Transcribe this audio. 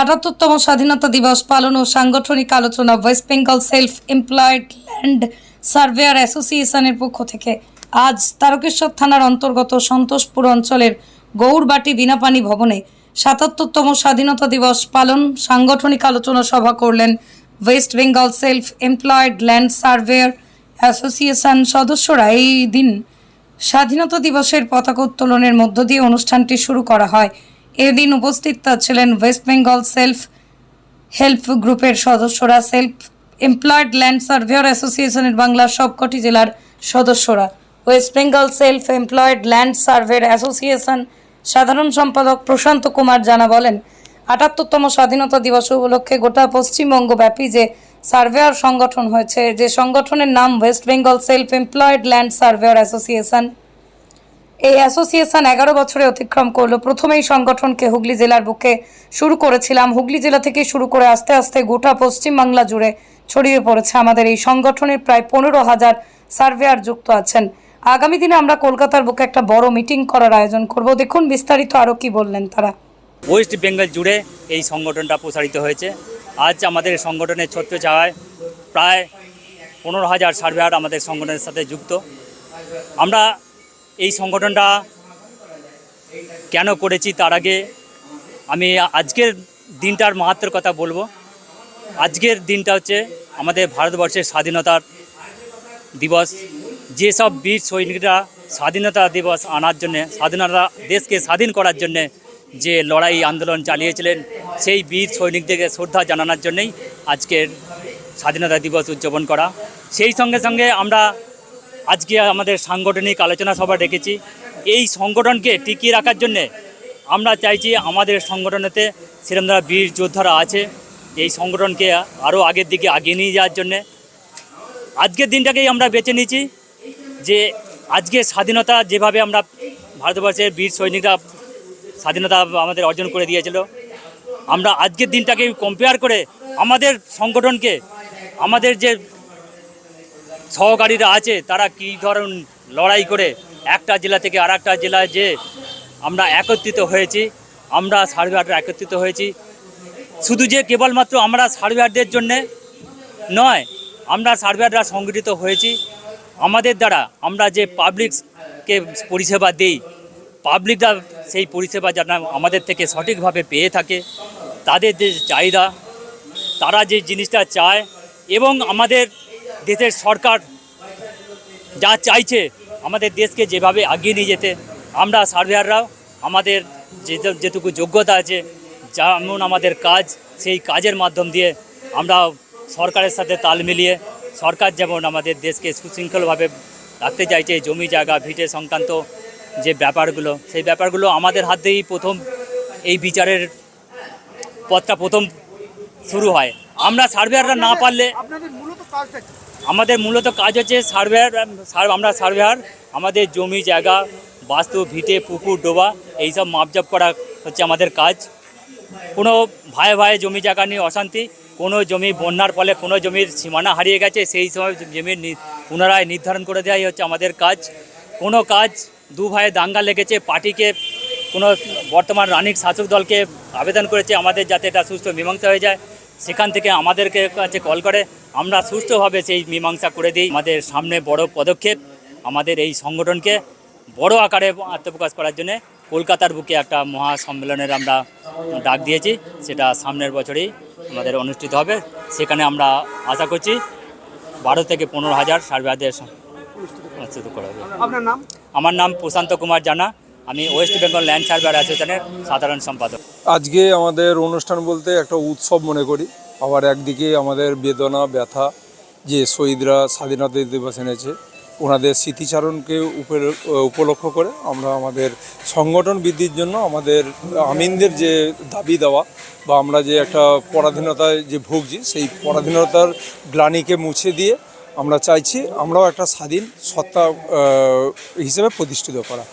আটাত্তরতম স্বাধীনতা দিবস পালন ও সাংগঠনিক আলোচনা West Bengal self employed land surveyor অ্যাসোসিয়েশনের পক্ষ থেকে। আজ তারকেশ্বর থানার অন্তর্গত সন্তোষপুর অঞ্চলের গৌরবাটি বিনাপানি ভবনে সাতাত্তরতম স্বাধীনতা দিবস পালন সাংগঠনিক আলোচনা সভা করলেন West Bengal self employed land surveyor association সদস্যরা। এই দিন স্বাধীনতা দিবসের পতাকা উত্তোলনের মধ্য দিয়ে অনুষ্ঠানটি শুরু করা হয়। এদিন উপস্থিত ছিলেন ওয়েস্ট বেঙ্গল সেলফ হেল্প গ্রুপের সদস্যরা সেলফ এমপ্লয়েড ল্যান্ড সার্ভেয়ার অ্যাসোসিয়েশনের বাংলার সবকটি জেলার সদস্যরা। West Bengal self employed land surveyor association সাধারণ সম্পাদক প্রশান্ত কুমার জানা বলেন, আটাত্তরতম স্বাধীনতা দিবস উপলক্ষে গোটা পশ্চিমবঙ্গ ব্যাপী যে সার্ভেয়ার সংগঠন হয়েছে, যে সংগঠনের নাম West Bengal self employed land surveyor association এই অ্যাসোসিয়েশন এগারো বছরে অতিক্রম করল। প্রথমেই সংগঠনকে হুগলি জেলার বুকে শুরু করেছিলাম। হুগলি জেলা থেকে শুরু করে আস্তে আস্তে গোটা পশ্চিমবাংলা জুড়ে ছড়িয়ে পড়েছে। আমাদের এই সংগঠনের প্রায় পনেরো হাজার সার্ভেয়ার যুক্ত আছেন। আগামী দিনে আমরা কলকাতার বুকে একটা বড় মিটিং করার আয়োজন করব। দেখুন বিস্তারিত আরও কি বললেন তারা। ওয়েস্ট বেঙ্গল জুড়ে এই সংগঠনটা প্রসারিত হয়েছে। আজ আমাদের সংগঠনের ছোট্ট চাওয়ায় প্রায় পনেরো হাজার সার্ভেয়ার আমাদের সংগঠনের সাথে যুক্ত। আমরা এই সংগঠনটা কেন করেছি তার আগে আমি আজকের দিনটার মাহাত্মের কথা বলব। আজকের দিনটা হচ্ছে আমাদের ভারতবর্ষের স্বাধীনতার দিবস। যেসব বীর সৈনিকরা স্বাধীনতা দিবস আনার জন্যে, স্বাধীনতা দেশকে স্বাধীন করার জন্যে যে লড়াই আন্দোলন চালিয়েছিলেন, সেই বীর সৈনিকদেরকে শ্রদ্ধা জানানোর জন্যই আজকের স্বাধীনতা দিবস উদযাপন করা। সেই সঙ্গে সঙ্গে আমরা আজকে আমাদের সাংগঠনিক আলোচনা সভা ডেকেছি। এই সংগঠনকে টিকিয়ে রাখার জন্যে আমরা চাইছি আমাদের সংগঠনেতে সেরকম যারা বীর যোদ্ধারা আছে। এই সংগঠনকে আরও আগের দিকে আগিয়ে নিয়ে যাওয়ার জন্যে। আজকের দিনটাকেই আমরা বেছে নিয়েছি যে আজকে স্বাধীনতা যেভাবে আমরা ভারতবর্ষের বীর সৈনিকরা স্বাধীনতা আমাদের অর্জন করে দিয়েছিল, আমরা আজকের দিনটাকে কম্পেয়ার করে আমাদের সংগঠনকে, আমাদের যে সহকারীরা আছে, তারা কী ধরন লড়াই করে একটা জেলা থেকে আর একটা জেলায় যে আমরা একত্রিত হয়েছি, আমরা সার্ভেয়াররা একত্রিত হয়েছি। শুধু যে কেবলমাত্র আমরা সার্ভেয়ারদের জন্যে নয়, আমরা সার্ভেয়াররা সংগঠিত হয়েছি। আমাদের দ্বারা আমরা যে পাবলিককে পরিষেবা দিই, পাবলিকরা সেই পরিষেবা যেন আমাদের থেকে সঠিকভাবে পেয়ে থাকে, তাদের যে চাহিদা, তারা যে জিনিসটা চায় এবং আমাদের দেশের সরকার যা চাইছে আমাদের দেশকে যেভাবে আগিয়ে নিয়ে যেতে, আমরা সার্ভেয়াররাও আমাদের যে যেটুকু যোগ্যতা আছে, যেমন আমাদের কাজ, সেই কাজের মাধ্যম দিয়ে আমরা সরকারের সাথে তাল মিলিয়ে সরকার যেমন আমাদের দেশকে সুশৃঙ্খলভাবে রাখতে চাইছে, জমি জায়গা, ভিটে সংক্রান্ত যে ব্যাপারগুলো, সেই ব্যাপারগুলো আমাদের হাত দিয়েই প্রথম এই বিচারের পথটা প্রথম শুরু হয়। আমরা সার্ভেয়াররা না পারলে আমাদের মূলত কাজ হচ্ছে সার্ভেয়ার সার- আমরা সার্ভেয়ার, আমাদের জমি জায়গা, বাস্তু, ভিটে, পুকুর, ডোবা, এইসব মাপজাপ করা হচ্ছে আমাদের কাজ। কোনো ভাই ভাই জমি জায়গা নিয়ে অশান্তি, কোনো জমি বন্যার ফলে কোনো জমির সীমানা হারিয়ে গেছে, সেই সময় জমির পুনরায় নির্ধারণ করে দেওয়াই হচ্ছে আমাদের কাজ। কোনো কাজ দু ভাইয়ে দাঙ্গা লেগেছে, পার্টিকে কোনো বর্তমান রানিক শাসক দলকে আবেদন করেছে, আমাদের যাতে এটা সুস্থ মীমাংসা হয়ে যায়। সেখান থেকে আমাদেরকে কাছে কল করে আমরা সুষ্ঠুভাবে সেই মীমাংসা করে দিই। আমাদের সামনে বড় পদক্ষেপ আমাদের এই সংগঠনকে বড় আকারে আত্মপ্রকাশ করার জন্য কলকাতার বুকে একটা মহা সম্মেলনের আমরা ডাক দিয়েছি সেটা সামনের বছরেই আমাদের অনুষ্ঠিত হবে। সেখানে আমরা আশা করছি বারো থেকে পনেরো হাজার সার্ভেয়ারদের অনুষ্ঠিত করা হবে। আমার নাম প্রশান্ত কুমার জানা। আমি ওয়েস্ট বেঙ্গল ল্যান্ড সার্ভেয়ার অ্যাসোসিয়েশনের সাধারণ সম্পাদক। আজকে আমাদের অনুষ্ঠান বলতে একটা উৎসব মনে করি। আবার একদিকে আমাদের বেদনা, ব্যথা, যে শহীদরা স্বাধীনতা দিবস এনেছে, ওনাদের স্মৃতিচারণকে উপে- উপলক্ষ করে আমরা আমাদের সংগঠন বৃদ্ধির জন্য আমাদের আমিনদের যে দাবি দেওয়া বা আমরা যে একটা পরাধীনতায় যে ভুগছি, সেই পরাধীনতার গ্লানিকে মুছে দিয়ে আমরা চাইছি আমরাও একটা স্বাধীন সত্তা হিসেবে প্রতিষ্ঠিত করা।